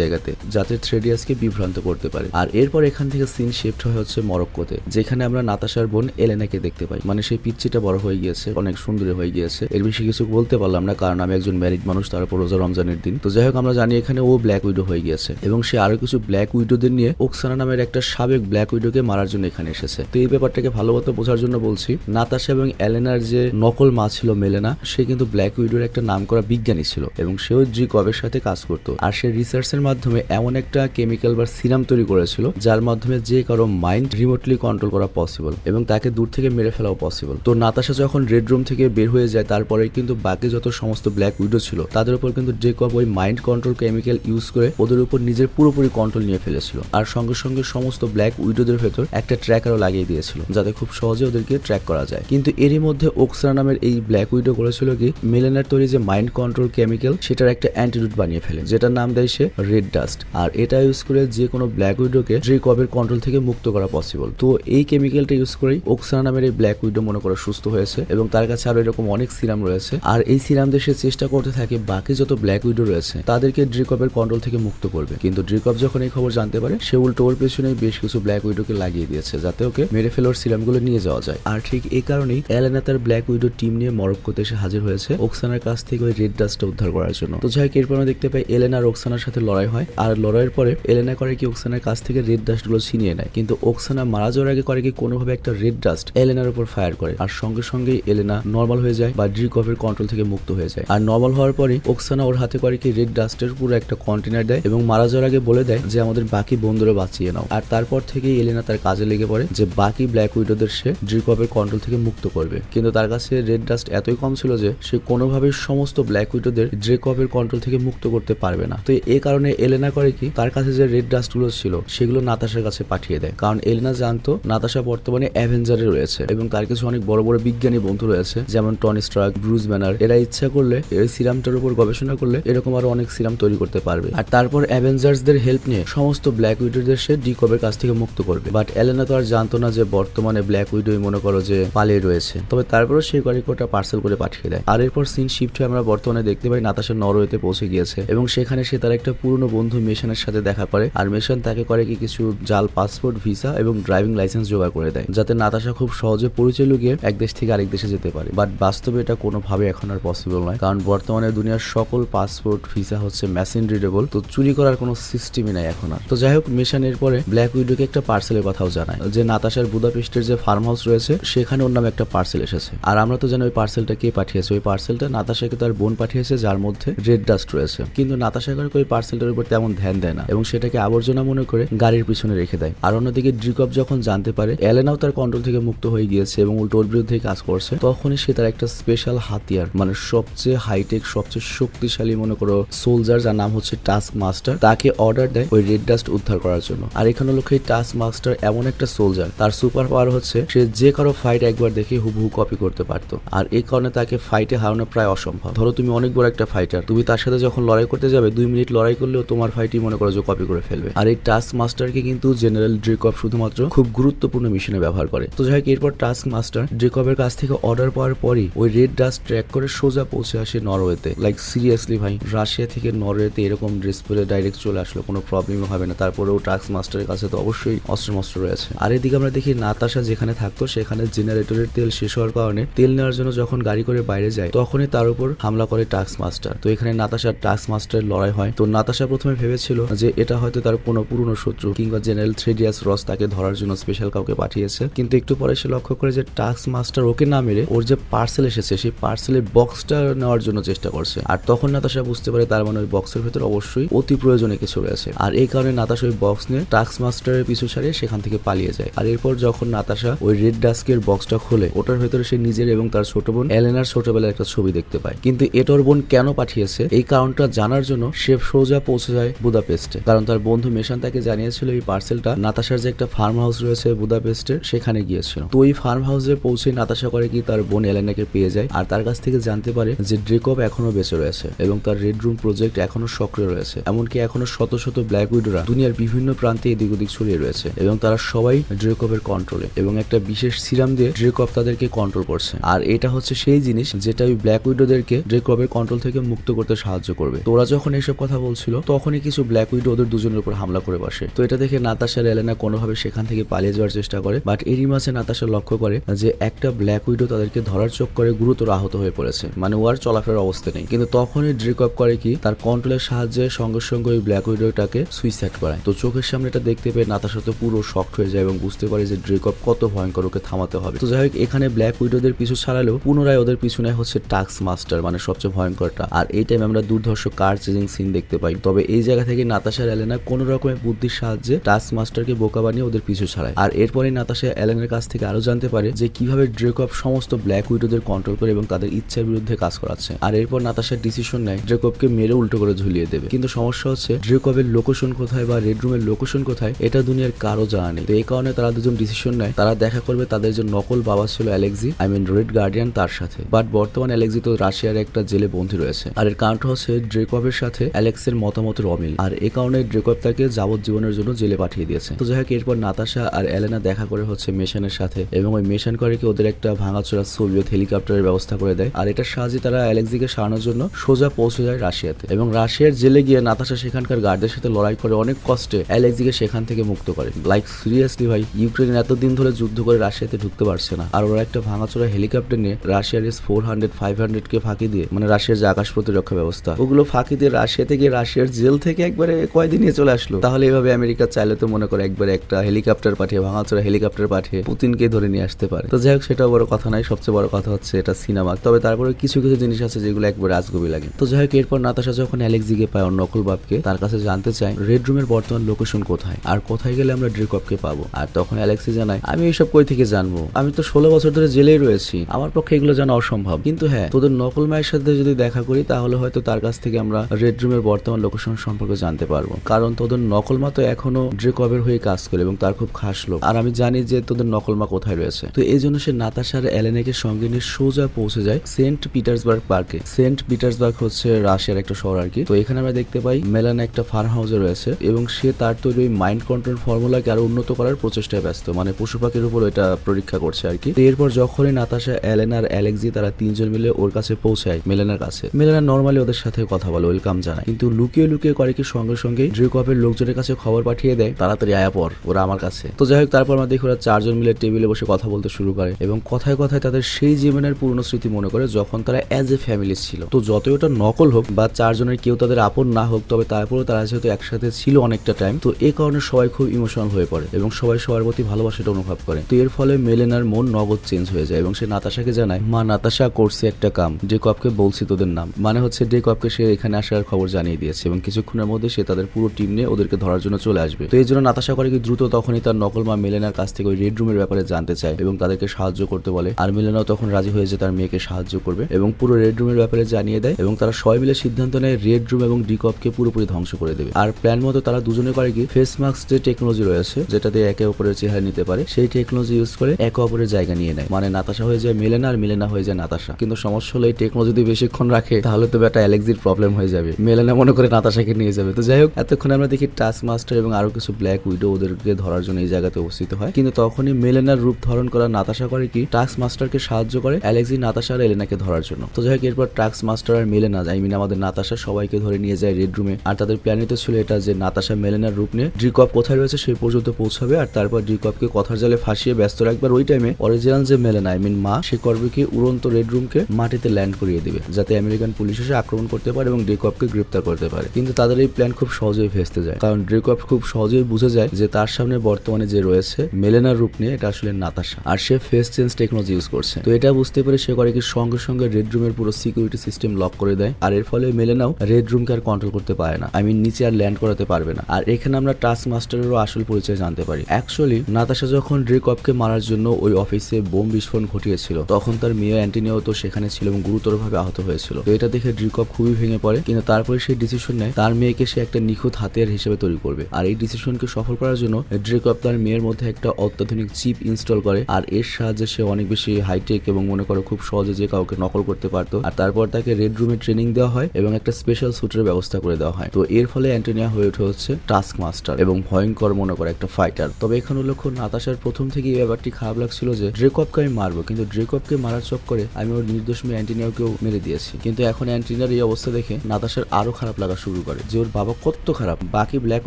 জায়গাতে, যাতে থ্রেডিয়াসকে বিভ্রান্ত করতে পারে। আর এরপর এখান থেকে সিন শিফট হয় হচ্ছে মরক্কোতে, যেখানে আমরা নাতাশার বোন এলেনাকে দেখতে পাই। মানে সেই পিচ্চিটা বড় হয়ে গিয়েছে, অনেক সুন্দরী হয়ে গিয়েছে। এর বেশি কিছু বলতে পারলাম না, কারণ আমি একজন ম্যারিড মানুষ, তারপর রোজা রমজানের দিন। তো যাই হোক, আমরা জানি এখানে ও ব্ল্যাক উইডো হয়ে গিয়েছে, এবং সে আরও কিছু ব্ল্যাক উইডোদের নিয়ে ওকসানা নামের একটা সাবেক ব্ল্যাক উইডোকে মারার জন্য এখানে এসেছে। তো এই ব্যাপারটাকে ভালো মতো বোঝার জন্য বলছি, নাতাশা এবং এলেনার যে নকল মা ছিল মেলেনা, সে কিন্তু ব্ল্যাক উইডোর একটা নাম করা বিজ্ঞানী ছিল, এবং সেও কবের সাথে কাজ করত। আর সে রিসার্চের মাধ্যমে এমন একটা কেমিক্যাল বা সিরাম তৈরি করেছিল, যার মাধ্যমে যে কারও মাইন্ড রিমোটলি কন্ট্রোল করা পসিবল এবং তাকে দূর থেকে মেরে ফেলাও পসিবল তো নাতাশা যখন রেড রুম থেকে বের হয়ে যায়, তারপরে কিন্তু বাকি যত সমস্ত ব্ল্যাক উইডো ছিল, তাদের উপর কিন্তু জেকব ওই মাইন্ড কন্ট্রোল কেমিক্যাল ইউজ করে ওদের উপর নিজের পুরোপুরি কন্ট্রোল নিয়ে ফেলেছিল। আর সঙ্গে সঙ্গে সমস্ত ব্ল্যাক উইডোদের ভেতর একটা ট্র্যাকারও লাগিয়ে দিয়েছিল, যাতে খুব সহজে ওদেরকে ট্র্যাক করা যায়। কিন্তু এরই মধ্যে ওক্সরা নামের এই ব্ল্যাক উইডো করেছিল কি মেলেনার তৈরি যে মাইন্ড কন্ট্রোল কেমিক্যাল সেটার একটা অ্যান্টিডুট বানিয়ে ফেলে। যেটার নাম দেয় সে রেড ডাস্ট আর এটা ইউজ করে যে কোনো ব্ল্যাক উইডোকে ড্রিকবের কন্ট্রোল থেকে মুক্ত করা পসিবল তো এই কেমিক্যালটা ইউজ করেই ওক্সানা নামের এই ব্ল্যাক উইডো মনে করা সুস্থ হয়েছে এবং তার কাছে আরও এরকম অনেক সিরাম রয়েছে। আর এই সিরাম দিয়ে সে চেষ্টা করতে থাকে বাকি যত ব্ল্যাক উইডো রয়েছে, তাদেরকে ড্রিকপের কন্ট্রোল থেকে মুক্ত করবে। কিন্তু ড্রিকপ যখন এই খবর জানতে পারে, সে উল্টো ওর পেছনে বেশ কিছু ব্ল্যাক উইডোকে লাগিয়ে দিয়েছে, যাতে ওকে মেরে ফেলোর সিরামগুলো নিয়ে যাওয়া যায়। আর ঠিক এই কারণেই এলেনা তার ব্ল্যাক উইডো টিম নিয়ে মরক্কোতে এসে হাজির হয়েছে ওকসানার কাছ থেকে ওই রেড ডাস্টটা উদ্ধার করার জন্য। তো হোক, এরপর আমরা দেখতে পাই এলেনা আর ওকসানার সাথে লড়াই হয়। আর লড়াইয়ের পরে এলেনা করে কি ওকসানার কাছ থেকে রেড ডাস্টগুলো ছিনিয়ে নেয়। কিন্তু ওকসানা মারা যাওয়ার আগে করে কি কোনোভাবে একটা রেড ডাস্ট এলেনার উপর ফায়ার করে। আর সঙ্গে সঙ্গেই এলেনা নর্মাল হয়ে যায় বা ড্রিকপের কন্ট্রোল থেকে মুক্ত হয়ে যায়। আর নর্মাল হওয়ার পরে ওকসানা ওর হাতে করে কি রেড ডাস্টের পুরো একটা কন্টেনার দেয় এবং মারা যাওয়ার আগে বলে দেয় যে আমাদের বাকি বন্ধুরা বাঁচিয়ে নাও। আর তারপর থেকেই এলেনা তার কাজে লেগে পড়ে যে বাকি ব্ল্যাক উইডোদের সে ড্রিকপের কন্ট্রোল থেকে মুক্ত করবে। কিন্তু তার কাছে রেড ডাস্ট এতই কম ছিল যে সে কোনোভাবে সমস্ত ব্ল্যাক উইডোদের ড্রেকপের কন্ট্রোল থেকে মুক্ত করতে পারবে না। তো এই কারণে এলেনা করে কি? তার কাছে যে রেড ডাস্টগুলো ছিল, সেগুলো নাতাশার কাছে পাঠিয়ে দেয়। কারণ এলেনা জানতো, নাতাশা বর্তমানে অ্যাভেঞ্জারে রয়েছে এবং তার কিছু অনেক বড় বড় বিজ্ঞানী বন্ধু রয়েছে, যেমন টনি স্ট্রাক ব্রুজ ব্যানার। এরা ইচ্ছা করলে এই সিরামটার উপর গবেষণা করলে এরকম আরও অনেক সিরাম তৈরি করতে পারবে। আর তারপর অ্যাভেঞ্জার্সদের হেল্প নিয়ে সমস্ত ব্ল্যাক উইডোদের সে ডিকবের কাছ থেকে মুক্ত করবে। বাট এলেনা তো আর জানতো না যে বর্তমানে ব্ল্যাক উইডোই মনে করো যে পালিয়ে রয়েছে। তবে তারপরও সেই গাড়িটা পার্সেল করে পাঠিয়ে দেয়। আর এরপর সিন শিফট হয়ে আমরা বর্তমানে দেখতে পাই নাতাশা নরওয়েতে পৌঁছে গিয়েছে। এবং সেখানে সে তার একটা পুরনো বন্ধু মেশানের সাথে দেখা করে। আর মেশান তাকে করে কি কিছু জাল, পাসপোর্ট, ভিসা এবং ড্রাইভিং লাইসেন্স জোগাড় করে দেয়। যাতে নাতাশা খুব সহজে পরিচয় লুকিয়ে এক দেশ থেকে আরেক দেশে যেতে পারে। বাট বাস্তবে এটা কোনোভাবে এখন আর পসিবল নয়। কারণ বর্তমানে দুনিয়ার সকল পাসপোর্ট, ভিসা হচ্ছে মেশিন রিডেবল তো চুরি করার কোনো সিস্টেমই নাই এখন আর। তো যাই হোক, মেশান এরপরে ব্ল্যাক উইডোকে একটা পার্সেলের কথাও জানায়। যে নাতাশার বুদাপেস্টের যে ফার্ম হাউস রয়েছে, সেখানে ওর নামে একটা পার্সেল এসেছে। আর আমরা তো জানি ওই পার্সেলটা কে পাঠিয়েছে? ওই পার্সেলটা নাতাশাকে তার বোন পাঠিয়েছে, যার মধ্যে রেড ডাস্ট রয়েছে। কিন্তু নাতাশা করে ওই পার্সেলটার উপর তেমন ধ্যান দেয় না এবং সেটাকে আবর্জনা মনে করে গাড়ির পিছনে রেখে দেয়। আর অন্যদিকে ড্রিকপ যখন জানতে পারে এলেনাও তার কন্ট্রোল থেকে মুক্ত হয়ে গিয়েছে এবং উল্টো ওর বিরুদ্ধে কাজ করছে, তখনই সে তার একটা স্পেশাল হাতিয়ার মানে সবচেয়ে হাইটেক সবচেয়ে শক্তিশালী মনে করো সোলজার যার নাম হচ্ছে টাস্ক মাস্টার তাকে অর্ডার দেয় ওই রেড ডাস্ট উদ্ধার করার জন্য। আর এখানে এই টাস্ক মাস্টার এমন একটা সোলজার তার সুপার পাওয়ার হচ্ছে সে যে কারও ফাইট একবার দেখে হুবহু কপি করতে পারতো। আর এই কারণে তাকে ফাইটে হারানো প্রায় অসম্ভব। ধরো তুমি অনেক বড় একটা ফাইটার তুমি তার সাথে যখন লড়াই করতে যাবে, দুই মিনিট লড়াই করলেও তোমার ফাইটই মনে করো যে কপি করে ফেলবে। আর এই টাস্ক মাস্টারকে কিন্তু জেনারেল ড্রেকপ শুধুমাত্র খুব গুরুত্বপূর্ণ মিশনে ব্যবহার করে। তো যাই হোক, এরপর টাস্ক মাস্টার ড্রেকপের কাছ থেকে অর্ডার পাওয়ার পরই ওই রেড ডাস্ট ট্র্যাক করে সোজা পৌঁছে আসে নরওয়েতে লাইক সিরিয়াসলি ভাই রাশিয়া থেকে নরওয়েতে এরকম ড্রেস পরে ডাইরেক্ট চলে আসলো, কোনো প্রবলেমও হবে না। তারপরেও টাস্ক মাস্টারের কাছে তো অবশ্যই অস্ত্র মস্ত্র রয়েছে। আর এদিকে আমরা দেখি নাতাশা যেখানে থাকতো, সেখানে জেনারেটরের তেল শেষ হওয়ার কারণে তেল নেওয়ার জন্য যখন গাড়ি করে বাইরে যায়, তখনই তার উপর হামলা করে টাস্ক মাস্টার তো এখানে নাতাশার টাস্ক মাস্টারের লড়াই হয়। তো নাতাশা প্রথমে ভেবেছিল যে এটা হয়তো তার কোনো পুরনো শত্রু কিংবা জেনারেল থ্রেডিয়াস রস তাকে ধরার জন্য স্পেশাল কাউকে পাঠিয়েছে। কিন্তু একটু পরে সে লক্ষ্য করে যে টাস্ক মাস্টার ওকে না মেরে ওর যে পার্সেল এসেছে, সেই পার্সেলের বক্সটা নেওয়ার জন্য চেষ্টা করছে। আর তখন নাতাশা বুঝতে পারে তার মানে ওই বক্সের ভেতরে অবশ্যই অতি প্রয়োজনীয় কিছু রয়েছে। আর এই কারণে নাতাশা ওই বক্স নিয়ে টাস্ক মাস্টারের পিছু ছাড়িয়ে সেখান থেকে পালিয়ে যায়। আর এরপর যখন নাতাশা ওই রেড ডাস্কের বক্সটা খোলে, ওটার ভেতরে সে নিজের এবং তার ছোট বোন এলেনার ছোটবেলার একটা ছবি দেখতে পায়। কিন্তু এটোর বোন কেন পাঠিয়েছে? এই কারণটা জানার জন্য সে সোজা পৌঁছে যায় বুদাপেস্টে। কারণ তার বন্ধু মেশান তাকে জানিয়েছিল এই পার্সেলটা। নাতাশার যে একটা ফার্ম হাউস রয়েছে বুদাপেস্টের সেখানে গিয়েছিল। তো ওই ফার্ম হাউসে পৌঁছে নাতাশা করে কি তার বোন এলেনাকে পেয়ে যায়। আর তার কাছ থেকে জানতে পারে যে ড্রেকপ এখনও বেঁচে রয়েছে এবং তার রেড রুম প্রজেক্ট এখনও সক্রিয় রয়েছে। এমনকি এখনও শত শত ব্ল্যাক উইডোরা দুনিয়ার বিভিন্ন প্রান্তে এদিক ওদিক ছড়িয়ে রয়েছে এবং তারা সবাই ড্রেকপের কন্ট্রোলে এবং একটা বিশেষ সিরাম দিয়ে ড্রেকপ তাদেরকে কন্ট্রোল করছে। আর এটা হচ্ছে সেই জিনিস যেটা ওই ব্ল্যাক উইডোদেরকে ড্রেকপের কন্ট্রোল থেকে মুক্ত করতে সাহায্য করবে। তো ওরা যখন এসব কথা বলছিল, তখনই কিছু ব্ল্যাক উইডো ওদের দুজনের উপর হামলা করে বসে। তো এটা দেখে নাতাশার এলেনা কোনোভাবে সেখান থেকে পালিয়ে যাওয়ার চেষ্টা করে বাট এরই মাঝে নাতাশা লক্ষ্য করে যে একটা ব্ল্যাক উইডো তাদেরকে ধরার চোখ করে গুরুতর আহত হয়ে পড়েছে। মানে ও আর চলাফেরার অবস্থা নেই। কিন্তু তখনই ড্রিক আপ করে কি, তার কন্ট্রোলের সাহায্যে সঙ্গে সঙ্গে ওই ব্ল্যাক উইডোটাকে সুইসাইড করায়। তো চোখের সামনে এটা দেখতে পেয়ে নাতাশা তো পুরো শক্ট হয়ে যায় এবং বুঝতে পারে যে ড্রিক আপ কত ভয়ঙ্কর ওকে থামাতে হবে। তো যাই হোক, এখানে ব্ল্যাক উইডোদের পিছু ছাড়ালেও পুনরায় ওদের পিছনে হচ্ছে টাক্স মাস্টার মানে সবচেয়ে ভয়ঙ্করটা। আর এই টাইমে আমরা দুর্ধর্ষ কার চেজিং সিন দেখতে পাই। তবে এই জায়গা থেকে নাতাশার এলেনা কোনো রকমের বুদ্ধির সাহায্যে টাস্ক মাস্টারকে বোকা বানিয়ে ওদের পিছু ছাড়ায়। আর এরপরে নাতাশা এলেনের কাছ থেকে আরও জানতে পারে যে কীভাবে ড্রেকপ সমস্ত ব্ল্যাক উইডোদের কন্ট্রোল করে এবং তাদের ইচ্ছার বিরুদ্ধে কাজ করাচ্ছে। আর এরপর নাতাশার ডিসিশন নেয় ড্রেকপকে মেরে উল্টো করে ঝুলিয়ে দেবে। কিন্তু সমস্যা হচ্ছে ড্রেকপের লোকেশন কোথায় বা রেড রুমের লোকেশন কোথায়, এটা দুনিয়ার কারও জানা নেই। তো এই কারণে তারা দুজন ডিসিশন নেয়, তারা দেখা করবে তাদের যে নকল বাবা ছিল Alexei I mean red guardian তার সাথে। বাট বর্তমানে অ্যালেক্সি তো রাশিয়ার একটা জেলে বন্দী রয়েছে। আর এর কারণটা হচ্ছে ড্রেকপের সাথে অ্যালেক্সের মতামতের অমিল আর এ কারণে ড্রেকপ তাকে যাবজ্জীবনের জন্য জেলে পাঠিয়ে দিয়েছে। তো যাই এরপর নাতাশা আর এলেনা দেখা করে হচ্ছে মেশানের সাথে এবং ওই মেশান করে কি ওদের একটা ভাঙাচোরা সোভিয়েত হেলিকপ্টারের ব্যবস্থা করে দেয়। আর এটার সাহায্যে তারা অ্যালেক্সিকে সারানোর জন্য সোজা পৌঁছে যায় রাশিয়াতে। এবং রাশিয়ার জেলে গিয়ে নাতাশা সেখানকার গার্ডদের সাথে লড়াই করে অনেক কষ্টে অ্যালেক্সিকে সেখান থেকে মুক্ত করে। লাইক, সিরিয়াসলি ভাই ইউক্রেন এতদিন ধরে যুদ্ধ করে রাশিয়াতে ঢুকতে পারছে না। আর ওরা একটা ভাঙাচোরা হেলিকপ্টার নিয়ে রাশিয়ার S four hundred five hundred কে ফাঁকি দিয়ে মানে রাশিয়ার যে আকাশ প্রতিরক্ষা ব্যবস্থা ওগুলো ফাঁকি দিয়ে রাশিয়াতে গিয়ে রাশিয়ার জেল থেকে একবারে কয়দিন চলে আসলো। তাহলে এভাবে আমেরিকা চাইলে তো মনে করে একবারে একটা হেলিকপ্টার পাঠিয়ে, ভাঙাচোরা হেলিকপ্টার পাঠিয়ে পুতিনকে ধরে নিয়ে আসতে পারে। তো যাই হোক, সেটাও বড় কথা নাই সবচেয়ে বড় কথা হচ্ছে এটা সিনেমা। তবে তারপরে কিছু কিছু জিনিস আছে যেগুলো একবারে আজগবি লাগে। তো যাই হোক, এরপর নাতাশা যখন অ্যালেক্সিকে পায় নকল বাপকে তার কাছে জানতে চায়, রেড রুমের বর্তমান লোকেশন কোথায়? আর কোথায় গেলে আমরা ড্রিকপকে পাবো? আর তখন অ্যালেক্সি জানায়, আমি এইসব কই থেকে জানব? আমি তো ষোলো বছর ধরে জেলেই রয়েছি। আমার পক্ষে এগুলো জানা অসম্ভব। কিন্তু হ্যাঁ তোদের নকল মায়ের সাথে যদি দেখা করি, তাহলে হয়তো তার কাছ থেকে আমরা রেড রুমের বর্তমান লোকেশন সম্পর্কে জানতে পারব। কারণ তোদের নকলমা তো এখনও ড্রেকবের হয়ে কাজ করে এবং তার খুব খাস লোক। আর আমি জানি যে তোদের নকলমা কোথায় রয়েছে। তো এই জন্য সে নাতাশার এলেনেকে সঙ্গে নিয়ে সোজা পৌঁছে যায় সেন্ট পিটার্সবার্গ পার্কে সেন্ট পিটার্সবার্গ হচ্ছে রাশিয়ার একটা শহর আর কি। তো এখানে আমরা দেখতে পাই মেলান একটা ফার্ম হাউসে রয়েছে এবং সে তার তৈরি ওই মাইন্ড কন্ট্রোল ফর্মুলাকে আরও উন্নত করার প্রচেষ্টায় ব্যস্ত। মানে পশু পাখির উপর এটা পরীক্ষা করছে আর কি। এরপর যখনই নাতাশা এলেন আর অ্যালেক্সি তারা তিনজন মিলে ওর কাছে পৌঁছায় মেলেনার কাছে। মেলেনা নর্মালি ওদের সাথে কথা বলে ওয়েলকাম জানায়। কিন্তু লুকিয়ে লুকিয়ে করে কি সঙ্গে সঙ্গে ড্রিকপের লোকজনের কাছে খবর পাঠিয়ে দেয়? তাড়াতাড়ি আয়া পর, ওরা আমার কাছে। তো যাই হোক, তারপর আমরা দেখি ওরা চারজন মিলে টেবিলে বসে কথা বলতে শুরু করে এবং কথায় কথায় তাদের সেই জীবনের পুরনো স্মৃতি মনে করে যখন তারা অ্যাজ এ ফ্যামিলি ছিল। তো যতই ওটা নকল হোক বা চারজনের কেউ তাদের আপন না হোক, তবে তারপরেও তারা যেহেতু একসাথে ছিল অনেকটা টাইম তো এ কারণে সবাই খুব ইমোশনাল হয়ে পড়ে এবং সবাই সবার প্রতি ভালোবাসাটা অনুভব করে। তো এর ফলে মেলেনার মন নগদ চেঞ্জ হয়ে যায় এবং সে নাতাশাকে জানায়, মা, নাতাশা, করছে একটা কাম। ডেকপকে বলছি তোদের নাম। মানে হচ্ছে ডেকপকে সে এখানে আসার খবর জানিয়ে দিয়েছে এবং কিছুক্ষণের মধ্যে সে তাদের পুরো টিম নিয়ে ওদেরকে ধরার জন্য চলে আসবে। তো এই জন্য নাতাশা করে কি দ্রুত তখনই তার নকল মা মেলেনার কাছ থেকে ওই রেড রুমের ব্যাপারে জানতে চায় এবং তাদেরকে সাহায্য করতে বলে। আর মেলেনাও তখন রাজি হয়ে যে তার মেয়েকে সাহায্য করবে এবং পুরো রেড রুমের ব্যাপারে জানিয়ে দেয় এবং তারা সবাই মিলে সিদ্ধান্ত নেয় রেড রুম এবং ডিকপকে পুরোপুরি ধ্বংস করে দেবে। আর প্ল্যান মতো তারা দুজনে করে কি ফেস মাস্ক যে টেকনোলজি রয়েছে যেটা দিয়ে একে অপরের চেহারা নিতে পারে, সেই টেকনোলজি ইউজ করে একে অপরের জায়গা নিয়ে নেয়। মানে নাতাশা হয়ে যায় মেলেনা আর মেলেনা হয়ে যায় নাতাশা কিন্তু সমস্যা হলো এই টেকনোলজি যদি বেশিক্ষণ রাখে, তাহলে তো একটা অ্যালেক্সির প্রবলেম হয়ে যাবে। মেলেনা মনে করে নাতাশাকে নিয়ে যাবে। তো যাই হোক, এতক্ষণ আমরা দেখি টাস্ক মাস্টার এবং আরও কিছু ব্ল্যাক উইডো ওদেরকে ধরার জন্য এই জায়গাতে উপস্থিত হয়। কিন্তু তখনই মেলেনার রূপ ধারণ করা নাতাশা করে কি? টাস্ক মাস্টারকে সাহায্য করে অ্যালেক্সি নাতাশা আর এলেনাকে ধরার জন্য। তো যাই হোক, এরপর টাস্ক মাস্টার আর মেলেনা আই মিন আমাদের নাতাশা সবাইকে ধরে নিয়ে যায় রেড রুমে আর তাদের প্ল্যানিতে ছিল এটা যে নাতাশা মেলেনার রূপ নিয়ে। ড্রিকপ কোথায় রয়েছে সেই পর্যন্ত পৌঁছাবে। আর তারপর ড্রিকপকে কথার জালে ফাঁসিয়ে ব্যস্ত রাখবার ওই টাইমে অরিজিনাল যে মেলেনা আই মিন মা, সে করবে কি? উড়ন্ত রেড রুমকে মাটিতে ল্যান্ড করিয়ে দিবে। যাতে আমেরিকান পুলিশ এসে আক্রমণ করতে পারে এবং ড্রিকপকে গ্রেপ্তার করতে পারে। কিন্তু তাদের এই প্ল্যান খুব সহজেই ভেস্তে যায়। কারণ ড্রিকপ খুব সহজেই বুঝে যায় যে তার সামনে বর্তমানে যে রয়েছে মেলেনার রূপ নিয়ে, এটা আসলে নাতাশা। আর সে ফেস চেঞ্জ টেকনোলজি ইউজ করছে। তো এটা বুঝতে পেরে সে করে কি সঙ্গে সঙ্গে রেড রুমের পুরো সিকিউরিটি সিস্টেম লক করে দেয়। আর এর ফলে মেলেনাও রেড রুমকে আর কন্ট্রোল করতে পারে না। আই মিন নিচে আর ল্যান্ড করাতে পারবে না। আর এখানে আমরা টাস্ক মাস্টারেরও আসল পরিচয় জানতে পারি। অ্যাকচুয়ালি নাতাশা যখন ড্রিকপকে মারার জন্য ওই অফিসে বোম বিস্ফোরণ ঘটিয়েছিল, তখন তার মেয়ে অ্যান্টিনিও তো সেখানে ছিল এবং গুরুতরভাবে আহত হয়েছিল। তো এটা দেখে ড্রিকপ খুবই ভেঙে পড়ে, কিন্তু তারপরে সে ডিসিশন নেয় তার মেয়েকে সে একটা নিখুঁত হাতিয়ার হিসেবে তৈরি করবে। আর এই ডিসিশনকে সফল করার জন্য ড্রিকপ তার মেয়ের মধ্যে একটা অত্যাধুনিক চিপ ইনস্টল করে, আর এর সাহায্যে সে অনেক বেশি হাইটেক এবং মনে করো খুব সহজে যে কাউকে নকল করতে পারতো। আর তারপর তাকে রেড রুমে ট্রেনিং দেওয়া হয় এবং একটা স্পেশাল সুটের ব্যবস্থা করে দেওয়া হয়। তো এর ফলে অ্যান্টোনিয়া হয়ে ওঠে হচ্ছে টাস্ক মাস্টার এবং ভয়ঙ্কর মনে করে একটা ফাইটার তবে এখানে লক্ষ্য নাতাশার প্রথম থেকে এই ব্যাপারটি খারাপ লাগছিল যে ড্রেকপকে আমি মারবো, কিন্তু ড্রেকপকে মারার চক্করে আমি ওর নির্দোষ মেয়ে অ্যান্টিনিয়াকেও মেরে দিয়েছি। কিন্তু এখন অ্যান্টিনিয়ার এই অবস্থা দেখে নাতাশার আরও খারাপ লাগা শুরু করে। যে ওর বাবা কত খারাপ। বাকি ব্ল্যাক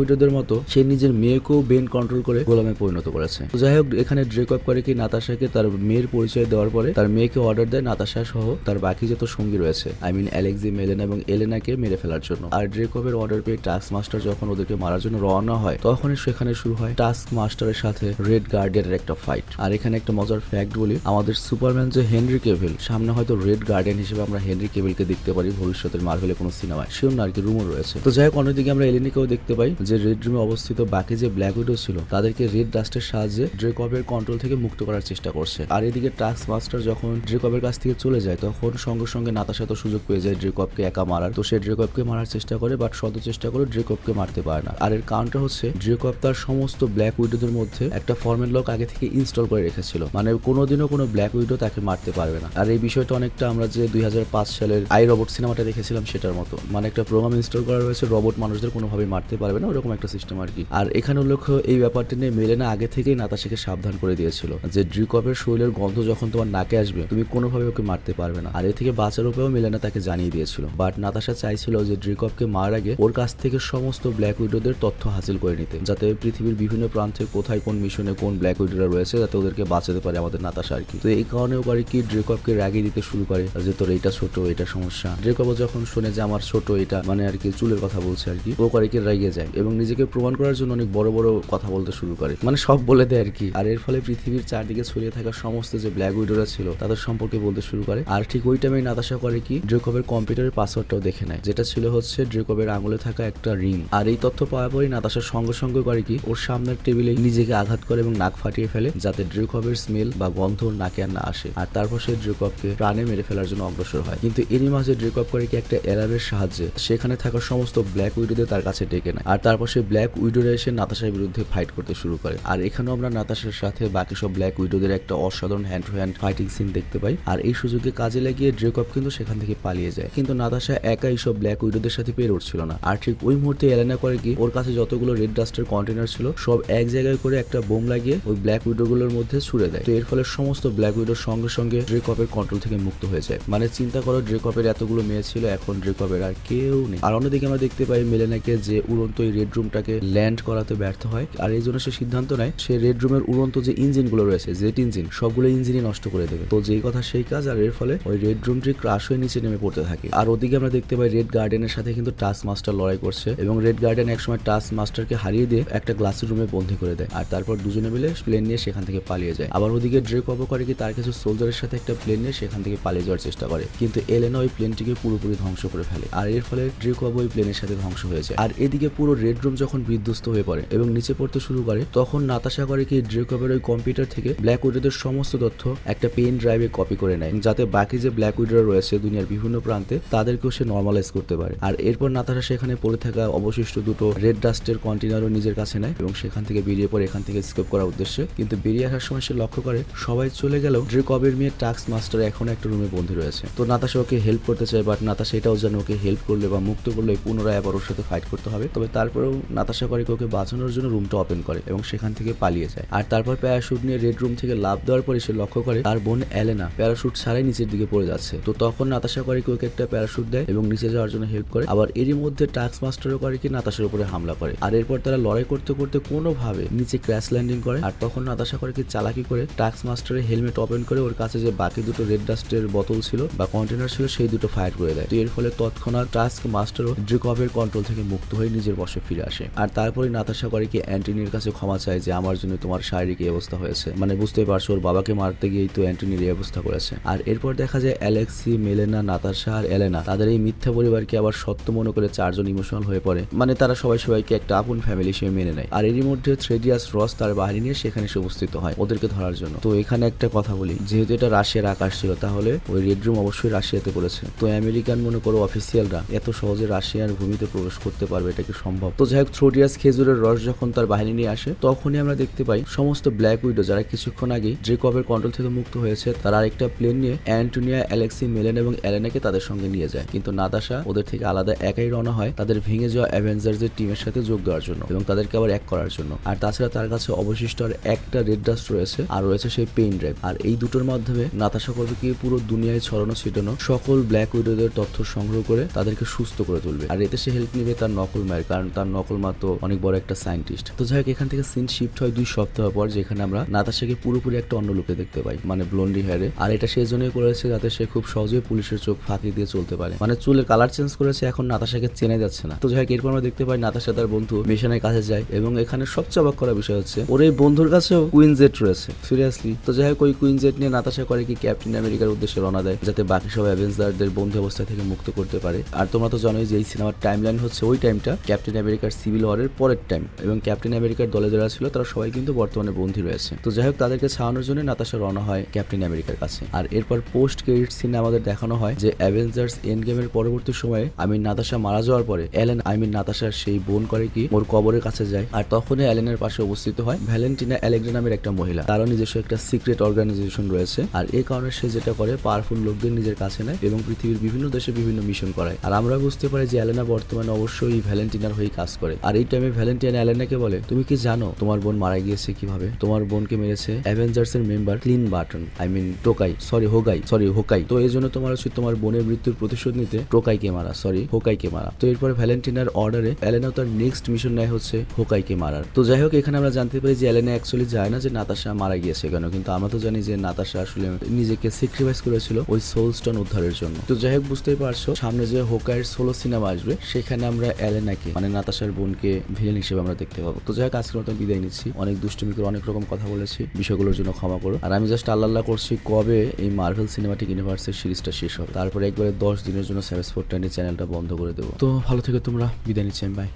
উইডোদের মতো সে নিজের মেয়েকেও বেন কন্ট্রোল করে গোলামে পরিণত করেছে। যাই হোক, এখানে ড্রেক আপ করে কি নাতাশাকে তার মেয়ের পরিচয় দেওয়ার পরে তার মেয়েকে অর্ডার দেয় নাতাশা সহ তার বাকি যত সঙ্গী রয়েছে। আই মিন অ্যালেক্সি মেলেনা এবং এলেনাকে মেরে ফেলার জন্য। আর ড্রেকপের অর্ডার পেয়ে টাস্ক মাস্টার যখন ওদেরকে মারার জন্য রওনা হয়, তখনই সেখানে শুরু হয় টাস্ক মাস্টারের সাথে রেড গার্ডিয়ানের একটা ফাইট আর এখানে একটা মজার ফ্যাক্ট বলি, আমাদের সুপারম্যান যে হেনরি কেভিল সামনে হয়তো রেড গার্ডিয়ান হিসেবে আমরা হেনরি কেভিলকে দেখতে পারি ভবিষ্যতের মার্ভেলের কোনো সিনেমায়। সেও না, আর কি রয়েছে। তো যাই হোক, অন্যদিকে আমরা এলিনিকেও দেখতে পাই যে রেড রুমে অবস্থিত বাকি যে ব্ল্যাক উইডো ছিল, তাদেরকে রেড ডাস্টের সাহায্যে ড্রেকপের কন্ট্রোল থেকে মুক্ত করার চেষ্টা করছে। আর এদিকে টাস্ক মাস্টার যখন ড্রেকপের কাছ থেকে চলে যায়, তখন সঙ্গে সঙ্গে নাতাশা তো সুযোগ পেয়ে যায় ড্রেকপকে একা মারার। তো সে ড্রেকপকে মারার চেষ্টা করে বাট শত চেষ্টা করে ড্রেকপকে মারতে পারে না। আর এর কারণটা হচ্ছে ড্রেকপ তার সমস্ত ব্ল্যাক উইডোদের মধ্যে একটা ফর্মেট লক আগে থেকে ইনস্টল করে রেখেছিল। মানে কোনোদিনও কোনো ব্ল্যাক উইডো তাকে মারতে পারবে না। আর এই বিষয়টা অনেকটা আমরা যে দুই হাজার পাঁচ সালের আই রোবট সিনেমাটা দেখেছিলাম সেটার মতো। মানে একটা প্রোগ্রাম ইনস্টল করা রয়েছে রোবট মানুষদের কোনোভাবে মারতে পারবে না, ওরকম একটা সিস্টেম আর কি। আর এখানে উল্লেখ্য, এই ব্যাপারটা নিয়ে মেলেনা আগে থেকেই নাতাশাকে সাবধান করে দিয়েছিল। যে ড্রিকপের শরীরের গন্ধ যখন তোমার নাকে আসবে, তুমি কোনোভাবে ওকে মারতে পারবে না। আর এ থেকে বাঁচার উপায়ও মেলেনা তাকে জানিয়ে দিয়েছিল। বাট নাতাশা চাইছিল যে ড্রিকপকে মারার আগে ওর কাছ থেকে সমস্ত ব্ল্যাক উইডোদের তথ্য হাসিল করে নিতে, যাতে পৃথিবীর বিভিন্ন প্রান্তে কোথায় কোন মিশনে কোন ব্ল্যাক উইডোরা রয়েছে, যাতে ওদেরকে বাঁচাতে পারে আমাদের নাতাশা আর কি। তো এই কারণেও করে কি ড্রেকপকে রাগিয়ে দিতে শুরু করে, যে তোর এটা ছোট এটা সমস্যা। ড্রেকপ যখন শুনে যে আমার ছোট এটা মানে আর কি চুলের কথা বলছে আর কি, ও করে কি রাগিয়ে যায় এবং নিজেকে প্রমাণ করার জন্য অনেক বড় বড় কথা বলতে শুরু করে। মানে সব বলে দেয় আর কি। আর এর ফলে পৃথিবীর চারদিকে ছড়িয়ে থাকা সমস্ত যে ব্ল্যাক উইডোরা ছিল, তাদের সম্পর্কে বলতে শুরু করে। আর ঠিক ওই টাইমে নাতাশা করে কি ড্রেকপের কম্পিউটারের পাসওয়ার্ডটাও দেখে নেয়, যেটা ছিল হচ্ছে ড্রেকপের আঙুলে থাকা একটা রিং। আর এই তথ্য পাওয়ার পরই নাতাশার সঙ্গে সঙ্গে করে কি, ওর সামনের টেবিলে নিজেকে আঘাত করে এবং নাক ফাটিয়ে ফেলে, যাতে ড্রেকপের স্মেল বা গন্ধ নাকে আর না আসে। আর তারপর সে ড্রেকপকে প্রাণে মেরে ফেলার জন্য অগ্রসর হয়। কিন্তু এরই মাঝে ড্রেকপ করে কি একটা এরারের সাহায্যে সেখানে থাকা সমস্ত ব্ল্যাক উইডোদের তার কাছে ডেকে নেয়। আর তারপর সে ব্ল্যাক উইডোরা এসে নাতাশার বিরুদ্ধে ফাইট করতে শুরু করে। আর এখানেও আমরা নাতাশার সাথে বাকি সব ব্ল্যাক উইডোদের একটা অসাধারণ hand to hand fighting scene দেখতে পাই। আর এই সুযোগে কাজে লাগিয়ে ড্রেকপ কিন্তু সেখান থেকে পালিয়ে যায়। কিন্তু নাতাশা একা এইসব ব্ল্যাক উইডোদের সাথে পেরে উঠছিল না। আর ঠিক ওই মুহূর্তে এলেনা করে কি, ওর কাছে যতগুলো রেড ডাস্টের কন্টেনার ছিল, সব এক জায়গায় করে একটা বোম লাগিয়ে ওই ব্ল্যাক উইডোগুলোর মধ্যে ছুড়ে দেয়। তো এর ফলে সমস্ত ব্ল্যাক উইডোর সঙ্গে সঙ্গে ড্রেকপের কন্ট্রোল থেকে মুক্ত হয়ে যায়। মানে চিন্তা করো ড্রেকপের এতগুলো মেয়ে ছিল, এখন ড্রেকপের আর কেউ নেই। আর অন্যদিকে আমরা দেখতে পাই মেলেনাকে যে উড়ন্ত এই রেড রুমটাকে ল্যান্ড করাতে ব্যর্থ হয়, আর এই জন্য সে সিদ্ধান্ত নেয়, সে রেড রুমের উড়ন্ত যে ইঞ্জিনগুলো রয়েছে জেট ইঞ্জিন সবগুলো ইঞ্জিনই নষ্ট করে দেবে। তো যেই কথা সেই কাজ, আর এর ফলে ওই রেড রুমটি ক্রাশ হয়ে নিচে নেমে পড়তে থাকে। আর ওদিকে আমরা দেখতে পাই রেড গার্ডেনের সাথে কিন্তু টাস্ক মাস্টার লড়াই করছে, এবং রেড গার্ডেন একসময় টাস্ক মাস্টারকে হারিয়ে দিয়ে একটা গ্লাসের রুমে বন্দি করে দেয়, আর তারপর দুজনে মিলে প্লেন নিয়ে সেখান থেকে পালিয়ে যায়। আবার ওদিকে ড্রেক অব করে কি তার কিছু সোলজারের সাথে একটা প্লেন নিয়ে সেখান থেকে পালিয়ে যাওয়ার চেষ্টা করে, কিন্তু এলেনা ওই প্লেনটিকে পুরোপুরি ধ্বংস করে ফেলে। আর এর ফলে ড্রেক অব ওই প্লেনের সাথে ধ্বংস হয়ে যায়। আর এদিকে পুরো রেড রুম যখন বিধ্বস্ত হয়ে পড়ে এবং নিচে পড়তে শুরু করে, তখন নাতাশা করে কি ড্রেকবের ওই কম্পিউটার থেকে ব্ল্যাক উইডোদের সমস্ত তথ্য একটা পেন ড্রাইভে কপি করে নেয়। যাতে বাকি যে ব্ল্যাক উইডোরা রয়েছে দুনিয়ার বিভিন্ন প্রান্তে, তাদেরকেও সে নর্মালাইজ করতে পারে। আর এরপর নাতাশা সেখানে পড়ে থাকা অবশিষ্ট দুটো রেড ডাস্টের কন্টেনারও নিজের কাছে নেয় এবং সেখান থেকে বেরিয়ে পড়ে এখান থেকে স্কেপ করার উদ্দেশ্যে। কিন্তু বেরিয়ে আসার সময় সে লক্ষ্য করে সবাই চলে গেলেও ড্রেকবের মেয়ে টাক্স মাস্টার এখন একটা রুমে বন্দী রয়েছে। তো নাতাশা ওকে হেল্প করতে চায় বাট নাতাশা এটাও জানে ওকে হেল্প করলে বা মুক্ত করলে পুনরায় আবার ওর সাথে ফাইট করতে হবে। তবে তারপরেও নাতাশা করে ওকে বাঁচানোর জন্য রুমটা ওপেন করে এবং সেখান থেকে পালিয়ে যায়। আর তারপর প্যারাশুট নিয়ে রেড রুম থেকে লাভ দেওয়ার পরে সে লক্ষ্য করে তার বোন এলেনা প্যারাশুট ছাড়াই নিচের দিকে পড়ে যাচ্ছে। তো তখন নাতাশা করে ওকে একটা প্যারাশুট দেয় এবং নিচে যাওয়ার জন্য হেল্প করে। আবার এরই মধ্যে টাক্স মাস্টারও করে কি নাতাশার উপরে হামলা করে। আর এরপর তারা লড়াই করতে করতে কোনোভাবে নিচে ক্র্যাশ ল্যান্ডিং করে। আর তখন নাতাশা করে কি চালাকি করে টাক্স মাস্টারের হেলমেট ওপেন করে ওর কাছে যে বাকি দুটো রেড ডাস্টের বোতল ছিল বা কন্টেনার ছিল, সেই দুটো ফায়ার করে দেয় এর ফলে তৎক্ষণাৎ টাস্ক মাস্টারও ড্রিকবের কন্ট্রোল থেকে মুক্ত হয়ে নিজের বসে ফিরে আসে। আর তারপরে নাতাশা করে কি অ্যান্টনির কাছে ক্ষমা চায় যে, আমার জন্য তোমার শারীরিক এই অবস্থা হয়েছে। মানে বুঝতেই পারছ, ওর বাবাকে মারতে গিয়েই তো অ্যান্টনির এই অবস্থা করেছে। আর এরপর দেখা যায় অ্যালেক্সি, মেলেনা, নাতাশা আর এলেনা, তাদের এই মিথ্যা পরিবারকে আবার সত্য মনে করে চারজন ইমোশনাল হয়ে পড়ে। মানে তারা সবাই সবাইকে একটা আপন ফ্যামিলি হিসেবে মেনে নেয়। আর এরই মধ্যে থ্রেডিয়াস রস তার বাহিনী নিয়ে সেখানে এসে উপস্থিত হয় ওদেরকে ধরার জন্য। তো এখানে একটা কথা বলি, যেহেতু এটা রাশিয়ার আকাশ ছিল, তাহলে ওই রেড রুম অবশ্যই রাশিয়াতে করেছে তো আমেরিকান মনে করো অফিসিয়ালরা এত সহজে রাশিয়ার ভূমিতে প্রবেশ করতে পারবে, এটা কি সম্ভব? তো যাই হোক থ্রোডিয়াস খেজুরের রস যখন তার বাহিনী নিয়ে আসে, তখনই আমরা দেখতে পাই সমস্ত ব্ল্যাক উইডো যারা কিছুক্ষণ আগে জেকবের কন্ট্রোল থেকে মুক্ত হয়েছে, তারা আরেকটা প্লেন নিয়ে অ্যান্টোনিয়া অ্যালেক্সি মেলেন এবং অ্যালেনাকে তাদের সঙ্গে নিয়ে যায়। কিন্তু নাতাশা ওদের থেকে আলাদা একাই রওনা হয় তাদের ভেঙে যাওয়া অ্যাভেঞ্জার্সের টিমের সাথে যোগ দেওয়ার জন্য এবং তাদেরকে আবার এক করার জন্য। আর তাছাড়া তার কাছে অবশিষ্ট আর একটা রেড ডাস্ট রয়েছে, আর রয়েছে সেই পেইন ড্রাইভ আর এই দুটোর মাধ্যমে নাতাশা করবে কি, পুরো দুনিয়ায় ছড়ানো ছিটানো সকল ব্ল্যাক উইডোদের তথ্য সংগ্রহ করে তাদেরকে সুস্থ করে তুলবে। আর এতে সে হেল্প নিবে তার নকল মায়ের, কারণ তার নকল মা তো অনেক বড় একটা সায়েন্টিস্ট তো যাই হোক, এখান থেকে সিন শিফট হয় দুই সপ্তাহ পর, যেখানে আমরা নাতাশাকে পুরোপুরি একটা অন্য লুকে দেখতে পাই মানে ব্লন্ডি হেয়ারে আর এটা সেই জন্যই করেছে যাতে সে খুব সহজে পুলিশের চোখ ফাঁকি দিয়ে চলতে পারে। মানে চুলের কালার চেঞ্জ করেছে, এখন নাতাশাকে চেনে যাচ্ছে না। তো যাই হোক, এরপর আমরা দেখতে পাই নাতাশা তার বন্ধু মিশনের কাছে যায়, এবং এখানে সবচেয়ে অবাক করা বিষয় হচ্ছে, ওর এই বন্ধুর কাছেও কুইন জেট রয়েছে সিরিয়াসলি তো যাই হোক, ওই কুইন জেট নিয়ে নাতাশা করে কি ক্যাপ্টেন আমেরিকার উদ্দেশ্যে রওনা দেয়, যাতে বাকি সব অ্যাভেঞ্জারদের বন্ধু অবস্থা থেকে মুক্ত করতে পারে। আর তোমরা তো জানোই যে এই সিনেমার টাইম লাইন হচ্ছে ওই টাইমটা ক্যাপ্টেন আমেরিকার সিভিল ওয়ারের পরের টাইম এবং ক্যাপ্টেন আমেরিকার দলে যারা ছিল, তারা সবাই কিন্তু বর্তমানে বন্ধু রয়েছে। তো যাই হোক, তাদেরকে ছাড়ানোর জন্য নাতাশা রওনা হয় ক্যাপ্টেন আমেরিকার কাছে। আর এরপর পোস্ট ক্রেডিট সিনে আমাদের দেখানো হয় যে অ্যাভেঞ্জার্স এন্ড গেমের পরবর্তী সময়ে আমি নাতাশা মারা যাওয়ার পরে অ্যালেন আই মিন নাতাশার সেই বোন করে কি ওর কবরের কাছে যায়। আর তখনই অ্যালেনের পাশে উপস্থিত হয় ভ্যালেন্টিনা অ্যালেগ্রা নামের একটা মহিলা। তারও নিজস্ব একটা সিক্রেট অর্গানাইজেশন রয়েছে। আর এই কারণে সে যেটা করে পাওয়ারফুল লোকদের নিজের কাছে নেয় এবং পৃথিবীর বিভিন্ন দেশে বিভিন্ন মিশন করায়। আর আমরা বুঝতে পারি যে অ্যালেনা বর্তমানে অবশ্যই ভ্যালেন্টিনার হয়ে কাজ করে। আর এই টাইমে ভ্যালেন্টিনা অ্যালেনাকে বলে, তুমি কি জানো তোমার বোন মারা গিয়েছে কীভাবে? তোমার বোনকে মেরেছে অ্যাভেঞ্জার্স এর member Clint Barton I mean Tokai. Sorry Hawkeye. Sorry Hawkeye. তো এই জন্য তোমার উচিত তোমার বোনের মৃত্যুর প্রতিশোধ নিতে টোকাইকে মারা। সরি হোকাইকে মারা। তো এরপর ভ্যালেন্টিনার অর্ডারে অ্যালেনা তার নেক্সট মিশন নেয় হচ্ছে হোকাইকে মারার। তো যাই হোক, এখানে আমরা জানতে পারি যে অ্যালেনা অ্যাকচুয়ালি যায় না যে নাতাশা মারা গিয়েছে কেন। কিন্তু আমরা তো জানি যে নাতাশা আসলে নিজেকে স্যাক্রিফাইস করেছিল ওই সোল স্টোন উদ্ধারের জন্য। তো যাই হোক বুঝতেই পারছ। সামনে যে হোকায়ের সোলো সিনেমা আসবে, সেখানে আমরা অ্যালেনাকে মানে নাতাশার বোনকে ভিলেন হিসেবে আমরা দেখতে পাবো। তো যাই হোক, আজকের মতো বিদায় নিচ্ছি। অনেক দুষ্টুমি করে অনেক রকম কথা বলেছি। বিষয়গুলোর জন্য ক্ষমা করো। আর আমি জাস্ট আল্লাহ করছি, কবে এই মার্ভেল সিনেমাটিক ইউনিভার্সের সিরিজটা শেষ হবে। তারপরে একবারে দশ দিনের জন্য সেভেন স্পোর্ট চ্যানেলটা বন্ধ করে দেবো। তো ভালো থেকে তোমরা। বিদায় নিচ্ছি আমি বাই